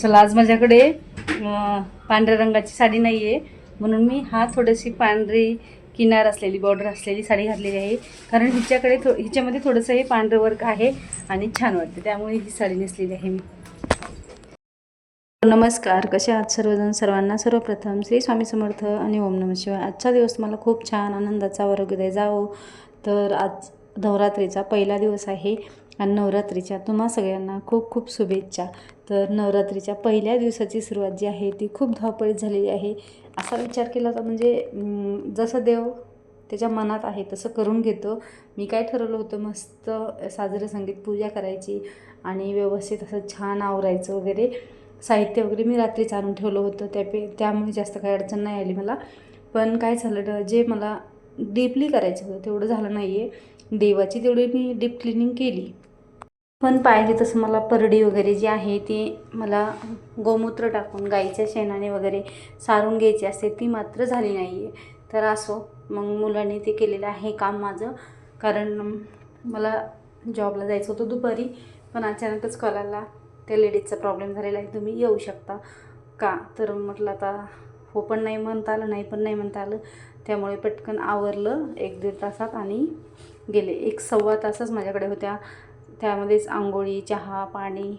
चला आज माझ्याकडे पांढऱ्या रंगाची साडी नाही आहे म्हणून मी हा थोडीशी पांढरी किनार असलेली बॉर्डर असलेली साडी घातलेली आहे. कारण हिच्याकडे थो हिच्यामध्ये थोडंसं हे पांढरं वर्क आहे आणि छान वाटते. त्यामुळे ही साडी नेसलेली आहे मी. नमस्कार. कसे आहात सर्वजण? सर्वांना सर्वप्रथम श्री स्वामी समर्थ आणि ओम नम शिवाय. आजचा दिवस मला खूप छान आनंदाचा आरोग्यदायी जावो. तर आज नवरात्रीचा पहिला दिवस आहे. आणि नवरात्रीच्या तुम्हा सगळ्यांना खूप खूप शुभेच्छा. तर नवरात्रीच्या पहिल्या दिवसाची सुरुवात जी आहे ती खूप धावपळीत झालेली आहे. असा विचार केला तर म्हणजे जसं देव त्याच्या मनात आहे तसं करून घेतो. मी काय ठरवलं होतं मस्त साजरं संगीत पूजा करायची आणि व्यवस्थित असं छान आवरायचं वगैरे. साहित्य वगैरे मी रात्रीच आणून ठेवलं होतं त्यापे त्यामुळे जास्त काही अडचण नाही आली मला. पण काय झालं ड- जे मला डीपली करायचं होतं तेवढं झालं नाही आहे देवाची तेवढी मी डीप क्लिनिंग केली. पण पाहिजे तसं मला परडी वगैरे जी आहे ती मला गोमूत्र टाकून गाईच्या शेणाने वगैरे सारून घ्यायची असते ती मात्र झाली नाही आहे तर असो मग मुलांनी ते केलेलं आहे काम माझं. कारण मला जॉबला जायचं होतं दुपारी पण अचानकच कॉल आला. त्या लेडीजचा प्रॉब्लेम झालेला आहे. तुम्ही येऊ शकता का? तर म्हटलं आता हो पण नाही म्हणता आलं नाही पण नाही म्हणता आलं. त्यामुळे पटकन आवरलं एक दीड तासात आणि गेले. एक सव्वा तासच माझ्याकडे होत्या. त्यामध्येच आंघोळी चहा पाणी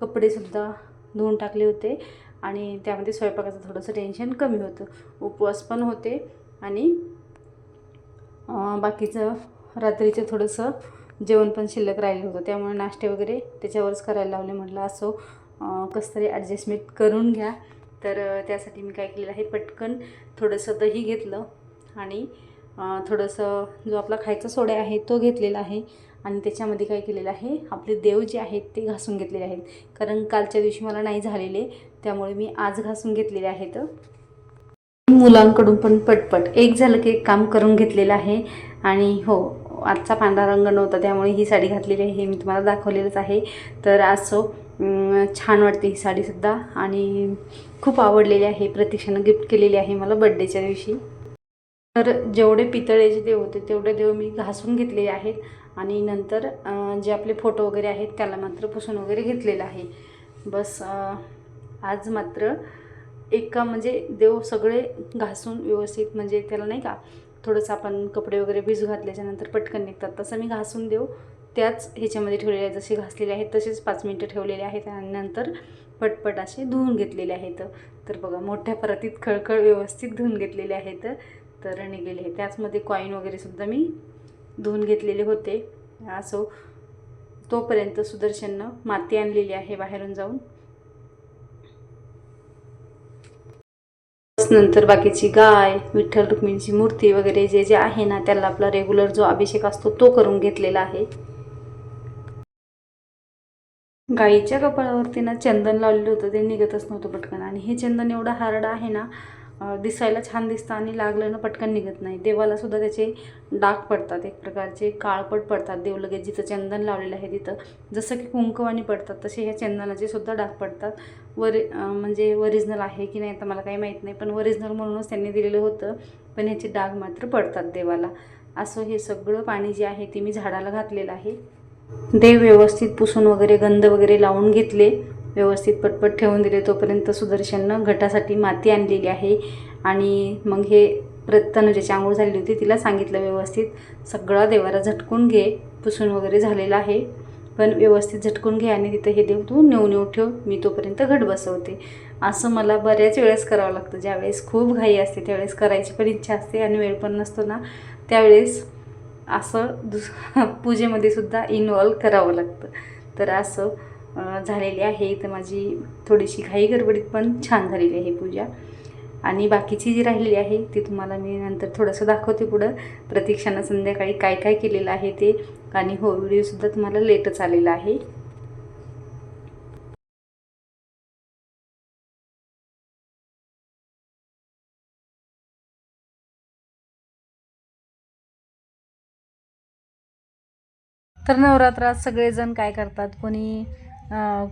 कपडेसुद्धा धुवून टाकले होते. आणि त्यामध्ये स्वयंपाकाचं थोडंसं टेन्शन कमी होतं. उपवास पण होते. आणि बाकीचं रात्रीचं थोडंसं जेवण पण शिल्लक राहिलं होतं. त्यामुळे नाश्ते वगैरे त्याच्यावरच करायला लावले. म्हटलं असो कसं तरी ॲडजस्टमेंट करून घ्या. तर त्यासाठी मी काय केलेलं आहे पटकन थोडंसं दही घेतलं. आणि थोडंसं जो आपला खायचा सोडा आहे तो घेतलेला आहे. आणि त्याच्यामध्ये काय केलेलं आहे आपले देव जे आहेत ते घासून घेतलेले आहेत. कारण कालच्या दिवशी मला नाही झालेले त्यामुळे मी आज घासून घेतलेले आहेत. मुलांकडून पण पटपट. एक झालं की एक काम करून घेतलेलं आहे. आणि हो आजचा पांढरा रंग नव्हता त्यामुळे ही साडी घातलेली आहे हे मी तुम्हाला दाखवलेलंच आहे. तर असो छान वाटते ही साडीसुद्धा. आणि खूप आवडलेली आहे प्रतीक्षानं गिफ्ट केलेली आहे मला बड्डेच्या दिवशी. तर जेवढे पितळेचे देव होते तेवढे देव मी घासून घेतलेले आहेत. आणि नंतर जे आपले फोटो वगैरे आहेत त्याला मात्र पुसून वगैरे घेतलेलं आहे. बस आज मात्र एका म्हणजे देव सगळे घासून व्यवस्थित म्हणजे त्याला नाही का थोडंसं आपण कपडे वगैरे भिजू घातल्याच्यानंतर पटकन निघतात. तसं मी घासून देव त्याच ह्याच्यामध्ये ठेवलेले आहेत. जसे घासलेले आहेत तसेच पाच मिनटं ठेवलेले आहेत आणि नंतर पटपट असे धुवून घेतलेले आहेत. तर बघा मोठ्या परातीत खळखळ व्यवस्थित धुवून घेतलेले आहेत. तर निघलेले आहे त्याचमध्ये कॉईन वगैरे सुद्धा मी धुवून घेतलेले होते. असो तोपर्यंत सुदर्शननं माती आणलेली आहे बाहेरून जाऊन. नंतर बाकीची गाय विठ्ठल रुक्मिणीची मूर्ती वगैरे जे जे आहे ना त्याला आपला रेग्युलर जो अभिषेक असतो तो करून घेतलेला आहे. गाईच्या कपाळावरती ना चंदन लावलेलं होतं ते निघतच नव्हतं पटकन. आणि हे चंदन एवढं हार्ड आहे ना दिसायला छान दिसतं आणि लागलं ना पटकन निघत नाही. देवाला सुद्धा त्याचे डाग पडतात एक प्रकारचे काळपट पडतात. देव लगेच जिथं चंदन लावलेलं आहे तिथं. जसं की कुंकवाणी पडतात तसे ह्या चंदनाचे सुद्धा डाग पडतात. वरि म्हणजे ओरिजिनल आहे की नाही तर मला काही माहीत नाही पण ओरिजिनल म्हणूनच त्यांनी दिलेलं होतं. पण ह्याचे डाग मात्र पडतात देवाला. असं हे सगळं पाणी जे आहे ते मी झाडाला घातलेलं आहे. देव व्यवस्थित पुसून वगैरे गंध वगैरे लावून घेतले. व्यवस्थित पटपट ठेवून दिले. तोपर्यंत सुदर्शननं घटासाठी माती आणलेली आहे. आणि मग हे प्रत्यनं ज्याची आंघोळ झालेली होती. तिला सांगितलं व्यवस्थित सगळा देवारा झटकून घे. पुसून वगैरे झालेला आहे. पण व्यवस्थित झटकून घे आणि तिथं हे देव तू नेऊ नेऊ ठेव. मी तोपर्यंत घट बसवते. असं मला बऱ्याच वेळेस करावं लागतं. ज्यावेळेस खूप घाई असते त्यावेळेस करायची पण इच्छा असते आणि वेळ पण नसतो ना त्यावेळेस असं दुस पूजेमध्ये सुद्धा इन्वॉल्व करावं लागतं. तर असं झालेली आहे. तर माझी थोडीशी घाई गडबडीत पण छान झालेली आहे पूजा. आणि बाकीची जी राहिलेली आहे ती तुम्हाला मी नंतर थोडंसं दाखवते पुढं. प्रतीक्षानं संध्याकाळी काय काय केलेलं आहे ते. आणि हो व्हिडिओसुद्धा तुम्हाला लेटच आलेला आहे. तर नवरात्रात सगळेजण काय करतात? कोणी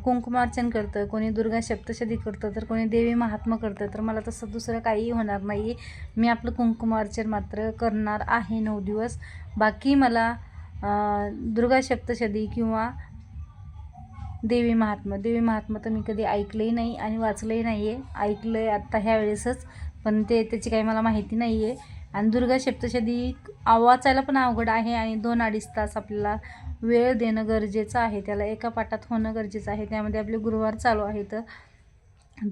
कुंकुमार्चन करतं कोणी दुर्गा सप्तशती करतं तर कोणी देवी महात्मा करतं तर मला तसं दुसरं काही होणार नाही. मी आपलं कुंकुमार्चन मात्र करणार आहे नऊ दिवस. बाकी मला दुर्गा सप्तशती किंवा देवी महात्मा देवी महात्मा तर मी कधी ऐकलंही नाही आणि वाचलंही नाही आहे ऐकलं आहे आत्ता ह्या वेळेसच पण ते त्याची काही मला माहिती नाही आहे आणि दुर्गा सप्तशती वाचायला पण अवघड आहे आणि दोन अडीच तास आपल्याला वेळ देणं गरजेचं आहे. त्याला एका पाठात होणं गरजेचं आहे. त्यामध्ये आपले गुरुवार चालू आहेत.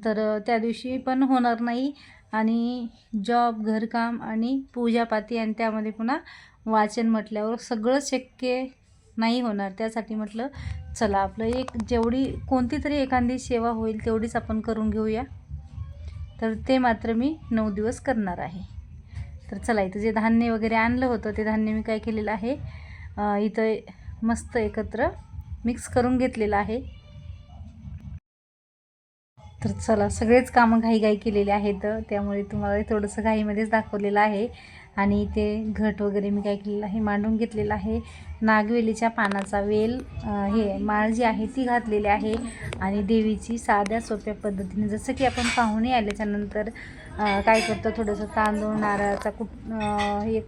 तर त्या दिवशी पण होणार नाही आणि जॉब घरकाम आणि पूजापाती आणि त्यामध्ये पुन्हा वाचन म्हटल्यावर सगळं शक्य नाही होणार. त्यासाठी म्हटलं चला आपलं एक जेवढी कोणती तरी एखादी सेवा होईल तेवढीच आपण करून घेऊया. तर ते मात्र मी नऊ दिवस करणार आहे. तर चला इथं जे धान्य वगैरे आणलं होतं ते धान्य मी काय केलेलं आहे? इथं मस्त एकत्र मिक्स करून घेतलेलं आहे. तर चला सगळेच कामं घाईघाई केलेले आहेत. त्यामुळे तुम्हाला थोडंसं घाईमध्येच दाखवलेलं आहे. आणि ते घट वगैरे मी काय केलेलं आहे मांडून घेतलेलं आहे. नागवेलीच्या पानाचा वेल हे माळ जी आहे ती घातलेली आहे आणि देवीची साध्या सोप्या पद्धतीने जसं की आपण पाहुणे आल्याच्यानंतर काय करतो थोडंसं तांदूळ नारळाचा कुट एक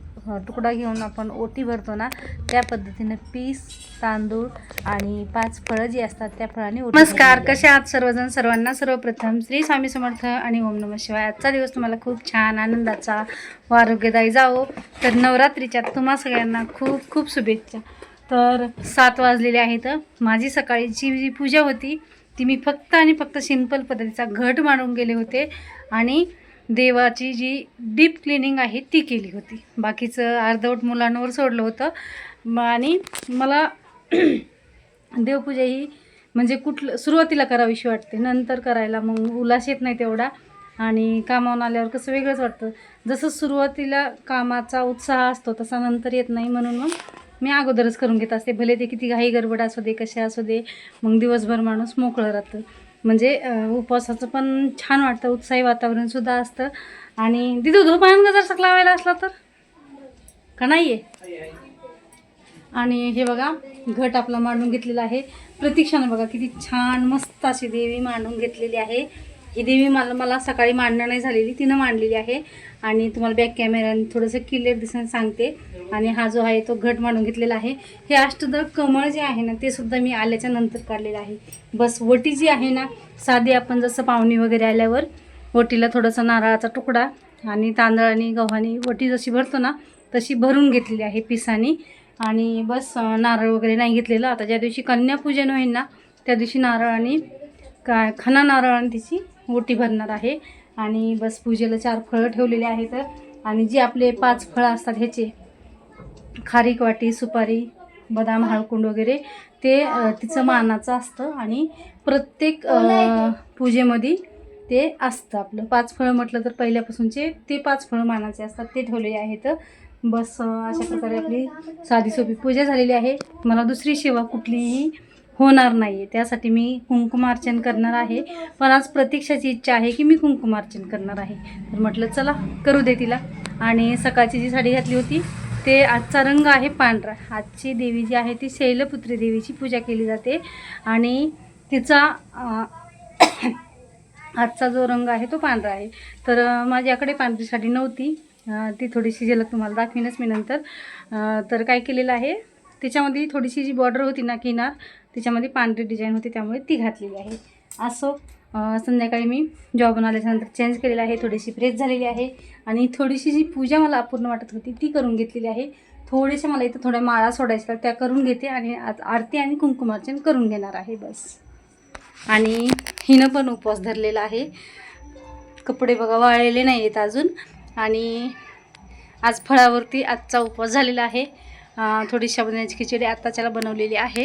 तुकडा घेऊन आपण ओटी भरतो ना त्या पद्धतीने पीस तांदूळ आणि पाच फळं जी असतात त्या फळाने नमस्कार कसे आहात सर्वजण? सर्वांना सर्वप्रथम श्री स्वामी समर्थ आणि ओम नम शिवाय. आजचा दिवस तुम्हाला खूप छान आनंदाचा व आरोग्यदायी जावो. तर नवरात्रीच्या तुम्हा सगळ्यांना खूप खूप शुभेच्छा. तर सात वाजलेले आहेत. माझी सकाळीची जी पूजा होती ती मी फक्त आणि फक्त सिंपल पद्धतीचा घट मांडून गेले होते आणि देवाची जी डीप क्लिनिंग आहे ती केली होती. बाकीचं अर्धवट मुलांवर सोडलं होतं. आणि मला देवपूजा ही म्हणजे कुठलं सुरुवातीला करावीशी वाटते. नंतर करायला मग उल्हास येत नाही तेवढा. आणि कामावून आल्यावर कसं वेगळंच वाटतं. जसं सुरुवातीला कामाचा उत्साह असतो तसा नंतर येत नाही म्हणून मग मी अगोदरच करून घेत असते. भले ते किती घाई गडबड असू दे कसे असू दे मग दिवसभर माणूस मोकळं राहतं. म्हणजे उपवासाचं पण छान वाटतं. उत्साही वातावरणसुद्धा असतं. आणि दिदू धूप आणून जर सक लावायला असला तर? का नाही आहे आणि हे बघा घट आपला मांडून घेतलेला आहे. प्रतीक्षानं बघा किती छान मस्त अशी देवी मांडून घेतलेली आहे. ही देवी मला मला सकाळी मांडणं नाही झालेली तिनं मांडलेली आहे. आणि तुम्हाला बॅक कॅमेऱ्याने थोडंसं क्लिअर दिसून सांगते. आणि हा जो आहे तो घट मांडून घेतलेला आहे. हे अष्टदळ कमळ जे आहे ना ते सुद्धा मी आल्याच्यानंतर काढलेलं आहे. बस वटी जी आहे ना साधी आपण जसं पाहुणी वगैरे आल्यावर वटीला थोडासा नारळाचा तुकडा आणि तांदळ आणि गव्हाणी वटी जशी भरतो ना तशी भरून घेतलेली आहे पिसानी. आणि बस नारळ वगैरे नाही घेतलेलं. आता ज्या दिवशी कन्यापूजन होईल ना त्या दिवशी नारळ आणि का खना नारळ आणि तिची ओटी भरणार आहे. आणि बस पूजेला चार फळं ठेवलेले आहेत. आणि जे आपले पाच फळं असतात ह्याचे खारीक वाटी सुपारी बदाम हळकुंड वगैरे ते तिचं मानाचं असतं. आणि प्रत्येक पूजेमध्ये ते असतं आपलं. पाच फळं म्हटलं तर पहिल्यापासूनचे ते पाच फळं मानाचे असतात. ते ठेवलेले आहेत. बस अशा प्रकारे आपली साधी सोपी पूजा झालेली आहे. मला दुसरी सेवा कुठलीही होणार नाही आहे त्यासाठी मी कुंकुमार्चन करणार आहे. पण आज प्रतीक्षाची इच्छा आहे की मी कुंकुमार्चन करणार आहे. तर म्हटलं चला करू दे तिला. आणि सकाळची जी साडी घातली होती ते आजचा रंग आहे पांढरा. आजची देवी जी आहे ती शैलपुत्री देवीची पूजा केली जाते. आणि तिचा आजचा जो रंग आहे तो पांढरा आहे. तर माझ्याकडे पांढरी साडी नव्हती. ती थोडीशी झलक तुम्हाला दाखवीनच मी नंतर. तर काय केलेलं आहे त्याच्यामध्ये थोडीशी जी बॉर्डर होती ना किनार त्याच्यामध्ये पांढरी डिझाईन होती त्यामुळे ती घातलेली आहे. असो संध्याकाळी मी जॉबून आल्याच्यानंतर चेंज केलेलं आहे थोडीशी फ्रेश झालेली आहे आणि थोडीशी जी पूजा मला अपूर्ण वाटत होती ती करून घेतलेली आहे. थोडेसे मला इथं थोड्या माळा सोडायच्या त्या करून घेते आणि आज आरती आणि कुंकुमार्चन करून घेणार आहे बस. आणि हिनं पण उपवास धरलेला आहे. कपडे बघा वाळलेले नाही आहेत अजून. आणि आज फळावरती आजचा उपवास झालेला आहे. थोडीशा थोडी खिचडी आत्ताच्याला बनवलेली आहे.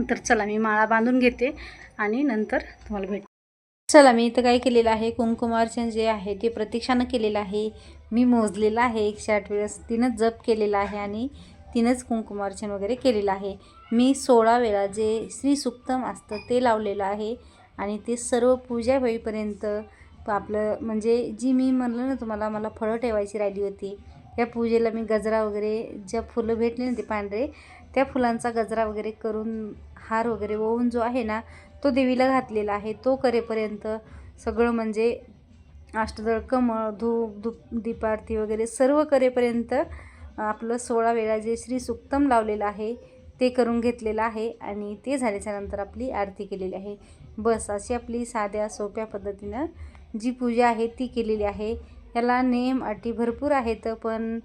तर चला मी माळा बांधून घेते आणि नंतर तुम्हाला भेट चला मी इथं काय केलेलं आहे? कुंकुमार्चन जे आहे ते प्रतीक्षानं केलेलं आहे. मी मोजलेलं आहे एकशे आठ वेळेस. तिनंच जप केलेला आहे आणि तिनंच कुंकुमार्चन वगैरे केलेलं आहे. मी सोळा वेळा जे श्री सुक्तम असतं ते लावलेलं आहे आणि ते सर्व पूजा होईपर्यंत आपलं म्हणजे जी मी म्हणलं ना तुम्हाला मला फळं ठेवायची राहिली होती. त्या पूजेला मी गजरा वगैरे ज्या फुलं भेटली ना ते पांढरे त्या फुलांचा गजरा वगैरे करून हार वगैरे ओवून जो आहे ना तो देवीला घातलेला आहे. तो करेपर्यंत सगळं म्हणजे अष्टदळ कमळ धूप धूप दीपारती वगैरे सर्व करेपर्यंत आपलं सोळा वेळा जे श्री सुक्तम लावलेलं आहे ते करून घेतलेलं आहे आणि ते झाल्याच्यानंतर आपली आरती केलेली आहे. बस अशी आपली साध्या सोप्या पद्धतीनं जी पूजा आहे ती केलेली आहे. याला नेम अटी भरपूर आहेत पण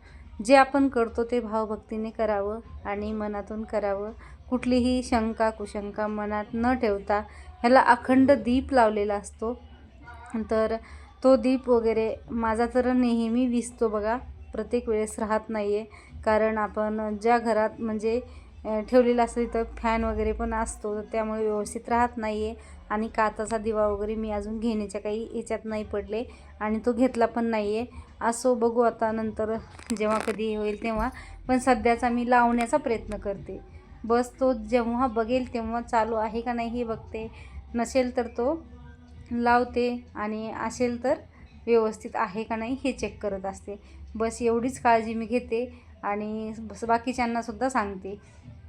जे आपण करतो ते भावभक्तीने करावं आणि मनातून करावं. कुठलीही शंका कुशंका मनात न ठेवता ह्याला अखंड दीप लावलेला असतो. तर तो दीप वगैरे माझा तर नेहमी विसतो बघा. प्रत्येक वेळेस राहत नाही आहे कारण आपण ज्या घरात म्हणजे ठेवलेलं असतं. तिथं फॅन वगैरे पण असतो. तर त्यामुळे व्यवस्थित राहत नाही आहे आणि काचाचा दिवा वगैरे मी अजून घेण्याच्या काही ह्याच्यात नाही पडले. आणि तो घेतला पण नाही आहे असो बघू आता नंतर जेव्हा कधी होईल तेव्हा. पण सध्याचा मी लावण्याचा प्रयत्न करते. बस तो जेव्हा बघेल तेव्हा चालू आहे का नाही हे बघते. नसेल तर तो लावते. आणि असेल तर व्यवस्थित आहे का नाही हे चेक करत असते. बस एवढीच काळजी मी घेते. आणि बस बाकीच्यांनासुद्धा सांगते.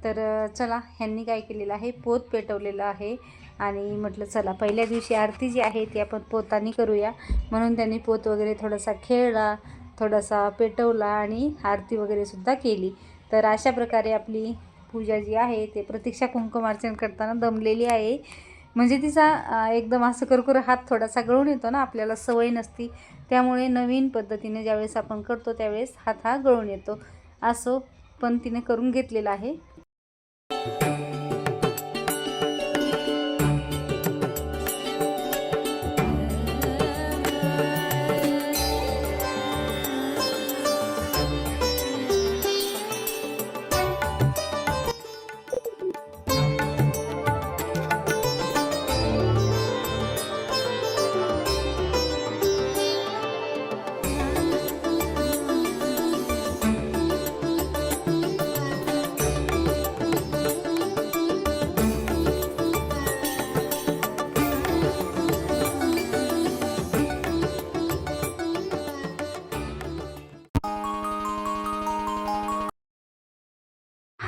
तर चला ह्यांनी काय केलेलं आहे? पोत पेटवलेलं आहे. आणि म्हटलं चला पहिल्या दिवशी आरती जी आहे ती आपण पोतानी करूया. म्हणून त्यांनी पोत वगैरे थोडासा खेळला थोडासा पेटवला आणि आरती वगैरेसुद्धा केली. तर अशा प्रकारे आपली पूजा जी आहे ते प्रतीक्षा कुंकुमार्चन करताना दमलेली आहे. म्हणजे तिचा एकदम असं करकुर हात थोडासा गळून येतो ना आपल्याला सवय नसती. त्यामुळे नवीन पद्धतीने ज्यावेळेस आपण करतो त्यावेळेस हात हा गळून येतो. असो पण तिने करून घेतलेला आहे.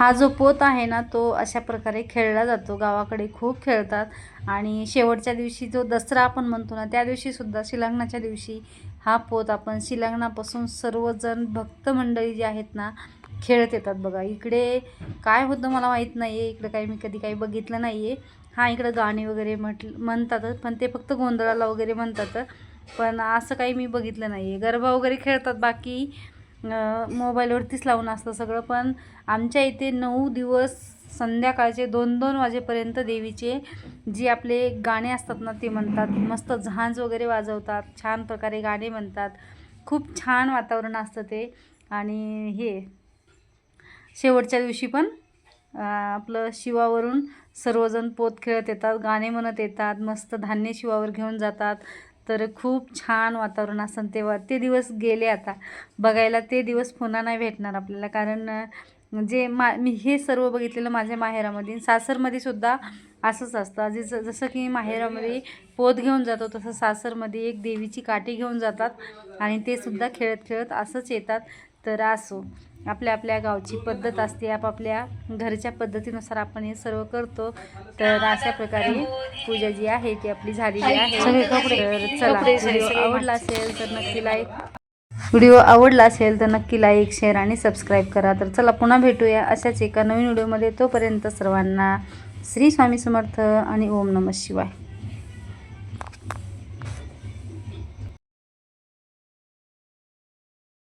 हा जो पोत आहे ना तो अशा प्रकारे खेळला जातो. गावाकडे खूप खेळतात. आणि शेवटच्या दिवशी जो दसरा आपण म्हणतो ना त्या दिवशीसुद्धा शिलांगणाच्या दिवशी हा पोत आपण शिलांगणापासून सर्वजण भक्त मंडळी जे आहेत ना खेळत येतात बघा. इकडे काय होतं मला माहीत नाही आहे इकडे काही मी कधी काही बघितलं नाही आहे हा इकडं गाणी वगैरे म्हट म्हणतातच पण ते फक्त गोंधळाला वगैरे म्हणतात. पण असं काही मी बघितलं नाही आहे गरबा वगैरे खेळतात बाकी मोबाईलवरतीच लावून असतं सगळं. पण आमच्या इथे नऊ दिवस संध्याकाळचे दोन दोन वाजेपर्यंत देवीचे जे आपले गाणे असतात ना ते म्हणतात. मस्त झांज वगैरे वाजवतात छान प्रकारे गाणे म्हणतात. खूप छान वातावरण असतं ते. आणि हे शेवटच्या दिवशी पण आपलं शिवावरून सर्वजण पोत खेळत येतात गाणे म्हणत येतात मस्त धान्य शिवावर घेऊन जातात. तर खूप छान वातावरण असतं तेव्हा. ते दिवस गेले आता. बघायला ते दिवस पुन्हा नाही भेटणार आपल्याला. कारण जे मा मी हे सर्व बघितलेलं माझ्या माहेरामध्ये. सासरमध्ये सुद्धा असंच असतं. जसं जसं की माहेरामध्ये पोत घेऊन जातो तसं सासरमध्ये एक देवीची काठी घेऊन जातात. आणि ते सुद्धा खेळत खेळत असंच येतात. तर असो. आपल्या आपल्या गावची पद्धत असते आपापल्या घरच्या पद्धतीनुसार आपण हे सर्व करतो. तर अशा प्रकारे पूजा जी आहे ती आपली झालेली आहे. तर चला व्हिडिओ आवडला असेल तर नक्की लाईक व्हिडिओ आवडला असेल तर नक्की लाईक शेअर आणि सबस्क्राईब करा. तर चला पुन्हा भेटूया अशाच एका नवीन व्हिडिओमध्ये. तोपर्यंत सर्वांना श्री स्वामी समर्थ आणि ओम नमः शिवाय.